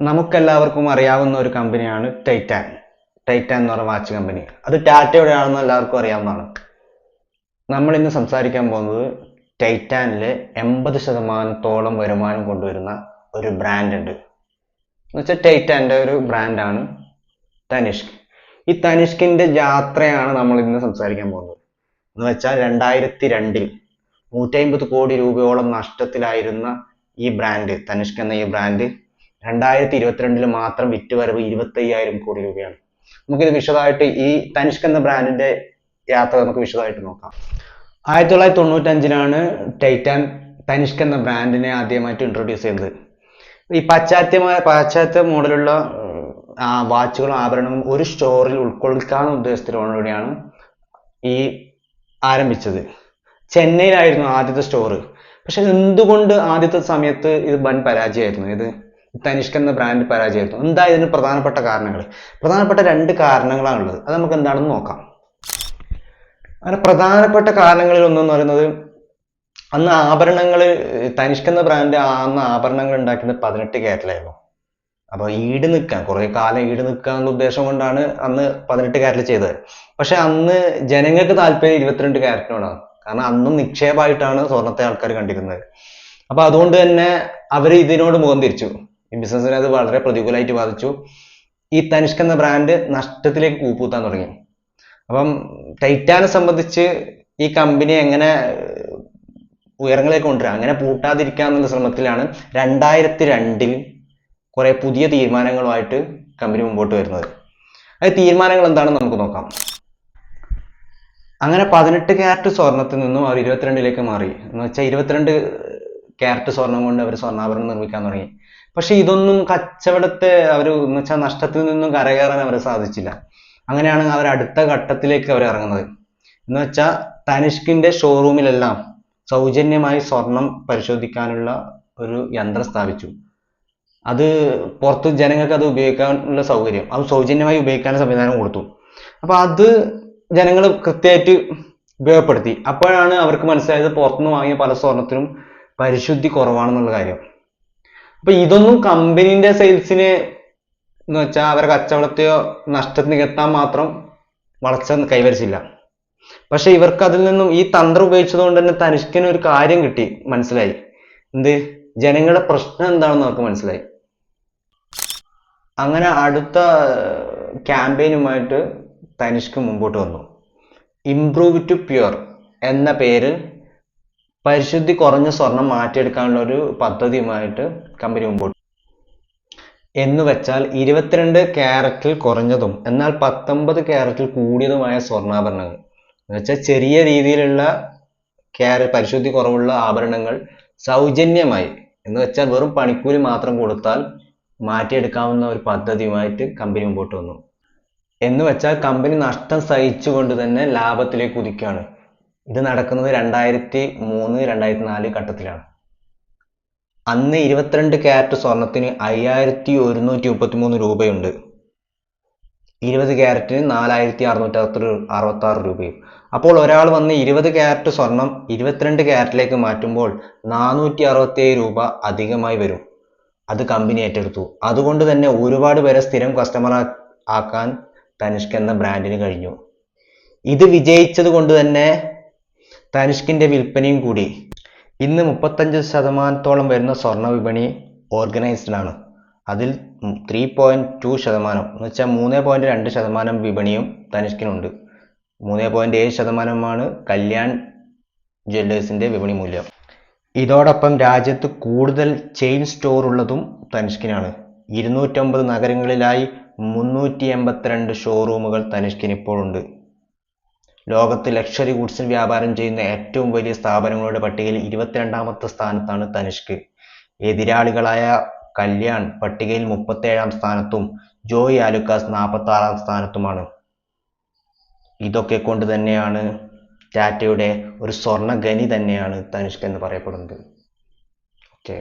നമുക്കെല്ലാവർക്കും അറിയാവുന്ന ഒരു കമ്പനിയാണ് ടൈറ്റാൻ ടൈറ്റാൻ എന്ന് പറഞ്ഞ വാച്ച് കമ്പനി. അത് ടാറ്റയുടെയാണെന്ന് എല്ലാവർക്കും അറിയാവുന്നതാണ്. നമ്മൾ ഇന്ന് സംസാരിക്കാൻ പോകുന്നത് ടൈറ്റാനിലെ എൺപത് ശതമാനത്തോളം വരുമാനം കൊണ്ടുവരുന്ന ഒരു ബ്രാൻഡ് ഉണ്ട്. എന്ന് വെച്ചാൽ ടൈറ്റാന്റെ ഒരു ബ്രാൻഡാണ് തനിഷ്ക് ഈ തനിഷ്കിന്റെ യാത്രയാണ് നമ്മൾ ഇന്ന് സംസാരിക്കാൻ പോകുന്നത്. എന്ന് വെച്ചാൽ രണ്ടായിരത്തി രണ്ടിൽ നൂറ്റി അമ്പത് കോടി രൂപയോളം നഷ്ടത്തിലായിരുന്ന ഈ ബ്രാൻഡ് തനിഷ്ക് എന്ന ഈ ബ്രാൻഡ് രണ്ടായിരത്തി ഇരുപത്തിരണ്ടിൽ മാത്രം വിറ്റുവരവ് ഇരുപത്തി അയ്യായിരം കോടി രൂപയാണ്. നമുക്കിത് വിശദമായിട്ട് ഈ തനിഷ്ക് എന്ന ബ്രാൻഡിന്റെ യാത്ര നമുക്ക് വിശദമായിട്ട് നോക്കാം. ആയിരത്തി തൊള്ളായിരത്തി തൊണ്ണൂറ്റഞ്ചിലാണ് ടൈറ്റാൻ തനിഷ്ക് എന്ന ബ്രാൻഡിനെ ആദ്യമായിട്ട് ഇൻട്രൊഡ്യൂസ് ചെയ്തത്. ഈ പാശ്ചാത്യമായ പാശ്ചാത്യ മോഡലുള്ള വാച്ചുകളും ആഭരണവും ഒരു സ്റ്റോറിൽ ഉൾക്കൊള്ളിക്കാവുന്ന ഉദ്ദേശത്തിലൂടെയാണ് ഈ ആരംഭിച്ചത്. ചെന്നൈയിലായിരുന്നു ആദ്യത്തെ സ്റ്റോർ പക്ഷെ എന്തുകൊണ്ട് ആദ്യത്തെ സമയത്ത് ഇത് വൻ പരാജയമായിരുന്നു? ഇത് തനിഷ്ക് എന്ന ബ്രാൻഡ് പരാജയപ്പെട്ടു. എന്താ ഇതിന് പ്രധാനപ്പെട്ട കാരണങ്ങൾ? പ്രധാനപ്പെട്ട രണ്ട് കാരണങ്ങളാണ് ഉള്ളത്. അത് നമുക്ക് എന്താണെന്ന് നോക്കാം. അങ്ങനെ പ്രധാനപ്പെട്ട കാരണങ്ങളിൽ ഒന്നെന്ന് പറയുന്നത് അന്ന് ആഭരണങ്ങൾ തനിഷ്ക് എന്ന ബ്രാൻഡ് അന്ന് ആഭരണങ്ങൾ ഉണ്ടാക്കുന്നത് പതിനെട്ട് കാരറ്റിലായിരുന്നു. അപ്പോൾ ഈട് നിൽക്കാൻ കുറേ കാലം ഈട് നിൽക്കുക എന്നുള്ള ഉദ്ദേശം കൊണ്ടാണ് അന്ന് പതിനെട്ട് കാരറ്റ് ചെയ്തത്. പക്ഷേ അന്ന് ജനങ്ങൾക്ക് താല്പര്യം ഇരുപത്തിരണ്ട് ആണ് കാരണം അന്നും നിക്ഷേപമായിട്ടാണ് സ്വർണത്തെ ആൾക്കാർ കണ്ടിരുന്നത്. അപ്പോൾ അതുകൊണ്ട് തന്നെ അവർ ഇതിനോട് മുഖം തിരിച്ചു. ബിസിനസ്സിനെ അത് വളരെ പ്രതികൂലമായിട്ട് ബാധിച്ചു. ഈ തനിഷ്ക് എന്ന ബ്രാൻഡ് നഷ്ടത്തിലേക്ക് കൂപ്പൂത്താൻ തുടങ്ങി. അപ്പം ടൈറ്റാനെ സംബന്ധിച്ച് ഈ കമ്പനി എങ്ങനെ ഉയരങ്ങളിലേക്ക് കൊണ്ടുവരാം അങ്ങനെ പൂട്ടാതിരിക്കുക എന്നുള്ള ശ്രമത്തിലാണ് രണ്ടായിരത്തി രണ്ടിൽ കുറെ പുതിയ തീരുമാനങ്ങളുമായിട്ട് കമ്പനി മുമ്പോട്ട് വരുന്നത്. അത് തീരുമാനങ്ങൾ എന്താണെന്ന് നമുക്ക് നോക്കാം. അങ്ങനെ പതിനെട്ട് ക്യാരറ്റ് സ്വർണത്തിൽ നിന്നും അവർ ഇരുപത്തിരണ്ടിലേക്ക് മാറി. എന്ന് വെച്ചാൽ ഇരുപത്തിരണ്ട് ക്യാരറ്റ് സ്വർണം കൊണ്ട് അവർ സ്വർണാഭരണം നിർമ്മിക്കാൻ തുടങ്ങി. പക്ഷെ ഇതൊന്നും കച്ചവടത്തെ അവർ എന്ന് നഷ്ടത്തിൽ നിന്നും കരകയറാൻ അവരെ സാധിച്ചില്ല. അങ്ങനെയാണ് അവർ അടുത്ത ഘട്ടത്തിലേക്ക് അവർ ഇറങ്ങുന്നത്. എന്ന് വെച്ചാൽ തനിഷ്കിന്റെ ഷോറൂമിലെല്ലാം സൗജന്യമായി സ്വർണം പരിശോധിക്കാനുള്ള ഒരു യന്ത്രം സ്ഥാപിച്ചു. അത് പുറത്ത് ജനങ്ങൾക്ക് അത് ഉപയോഗിക്കാനുള്ള സൗകര്യം. അത് സൗജന്യമായി ഉപയോഗിക്കാൻ സംവിധാനം കൊടുത്തു. അപ്പോൾ അത് ജനങ്ങൾ കൃത്യമായിട്ട് ഉപയോഗപ്പെടുത്തി. അപ്പോഴാണ് അവർക്ക് മനസ്സിലായത് പുറത്തുനിന്ന് വാങ്ങിയ പല സ്വർണത്തിനും പരിശുദ്ധി കുറവാണെന്നുള്ള കാര്യം. അപ്പൊ ഇതൊന്നും കമ്പനീന്റെ സെയിൽസിന് എന്ന് വെച്ചാൽ അവരെ കച്ചവടത്തെയോ നഷ്ടത്തിന് നികത്താൻ മാത്രം വളർച്ച കൈവരിച്ചില്ല. പക്ഷെ ഇവർക്ക് അതിൽ നിന്നും ഈ തന്ത്രം ഉപയോഗിച്ചത് കൊണ്ട് തന്നെ തനിഷ്കിന് ഒരു കാര്യം കിട്ടി. മനസ്സിലായി? എന്ത്? ജനങ്ങളുടെ പ്രശ്നം എന്താണെന്ന് അവർക്ക് മനസ്സിലായി. അങ്ങനെ അടുത്ത ക്യാമ്പയിനുമായിട്ട് തനിഷ്ക് മുമ്പോട്ട് വന്നു. ഇംപ്രൂവ് ടു പ്യുർ എന്ന പേര് പരിശുദ്ധി കുറഞ്ഞ സ്വർണം മാറ്റിയെടുക്കാനുള്ള ഒരു പദ്ധതിയുമായിട്ട് കമ്പനി മുമ്പോട്ട്. എന്ന് വെച്ചാൽ ഇരുപത്തിരണ്ട് ക്യാരറ്റിൽ കുറഞ്ഞതും എന്നാൽ പത്തൊമ്പത് ക്യാരറ്റിൽ കൂടിയതുമായ സ്വർണാഭരണങ്ങൾ. എന്ന് വെച്ചാൽ ചെറിയ രീതിയിലുള്ള ക്യാരറ്റ് പരിശുദ്ധി കുറവുള്ള ആഭരണങ്ങൾ സൗജന്യമായി എന്ന് വെച്ചാൽ വെറും പണിക്കൂലി മാത്രം കൊടുത്താൽ മാറ്റിയെടുക്കാവുന്ന ഒരു പദ്ധതിയുമായിട്ട് കമ്പനി മുമ്പോട്ട് വന്നു. എന്ന് വെച്ചാൽ കമ്പനി നഷ്ടം സഹിച്ചുകൊണ്ട് തന്നെ ലാഭത്തിലേക്ക് കുതിക്കുകയാണ്. ഇത് നടക്കുന്നത് രണ്ടായിരത്തി മൂന്ന് രണ്ടായിരത്തി നാല് ഘട്ടത്തിലാണ്. അന്ന് ഇരുപത്തിരണ്ട് ക്യാരറ്റ് സ്വർണത്തിന് അയ്യായിരത്തി ഒരുന്നൂറ്റി മുപ്പത്തി മൂന്ന് രൂപയുണ്ട്. ഇരുപത് ക്യാരറ്റിന് നാലായിരത്തി അറുന്നൂറ്റി അറുപത്തി അറുപത്തി ആറ് രൂപയും. അപ്പോൾ ഒരാൾ വന്ന് ഇരുപത് ക്യാരറ്റ് സ്വർണം ഇരുപത്തിരണ്ട് ക്യാരറ്റിലേക്ക് മാറ്റുമ്പോൾ നാനൂറ്റി അറുപത്തി ഏഴ് രൂപ അധികമായി വരും. അത് കമ്പനി ഏറ്റെടുത്തു. അതുകൊണ്ട് തന്നെ ഒരുപാട് പേരെ സ്ഥിരം കസ്റ്റമർ ആക്കാൻ തനിഷ്ക് എന്ന ബ്രാൻഡിന് കഴിഞ്ഞു. ഇത് വിജയിച്ചത് കൊണ്ട് തന്നെ തനിഷ്കിന്റെ വിൽപ്പനയും കൂടി. ഇന്ന് മുപ്പത്തഞ്ച് ശതമാനത്തോളം വരുന്ന സ്വർണ വിപണി ഓർഗനൈസ്ഡ് ആണ്. അതിൽ ത്രീ പോയിന്റ് ടു ശതമാനം എന്ന് വെച്ചാൽ മൂന്ന് പോയിന്റ് രണ്ട് ശതമാനം വിപണിയും തനിഷ്കിനുണ്ട്. മൂന്ന് പോയിന്റ് ഏഴ് ശതമാനമാണ് കല്യാൺ ജ്വല്ലേഴ്സിന്റെ വിപണി മൂല്യം. ഇതോടൊപ്പം രാജ്യത്ത് കൂടുതൽ ചെയിൻ സ്റ്റോർ ഉള്ളതും തനിഷ്കിനാണ്. ഇരുന്നൂറ്റമ്പത് നഗരങ്ങളിലായി മുന്നൂറ്റി എൺപത്തിരണ്ട് ഷോറൂമുകൾ തനിഷ്കിന് ഇപ്പോൾ ഉണ്ട് ലോകത്ത് ലക്ഷറി ഗുഡ്സിൽ വ്യാപാരം ചെയ്യുന്ന ഏറ്റവും വലിയ സ്ഥാപനങ്ങളുടെ പട്ടികയിൽ ഇരുപത്തിരണ്ടാമത്തെ സ്ഥാനത്താണ് തനിഷ്ക്. എതിരാളികളായ കല്യാൺ പട്ടികയിൽ മുപ്പത്തേഴാം സ്ഥാനത്തും ജോയ് ആലുക്കാസ് നാൽപ്പത്തി ആറാം സ്ഥാനത്തുമാണ്. ഇതൊക്കെ കൊണ്ട് തന്നെയാണ് ടാറ്റയുടെ ഒരു സ്വർണ ഖനി തന്നെയാണ് തനിഷ്ക് എന്ന് പറയപ്പെടുന്നത്. ഓക്കെ.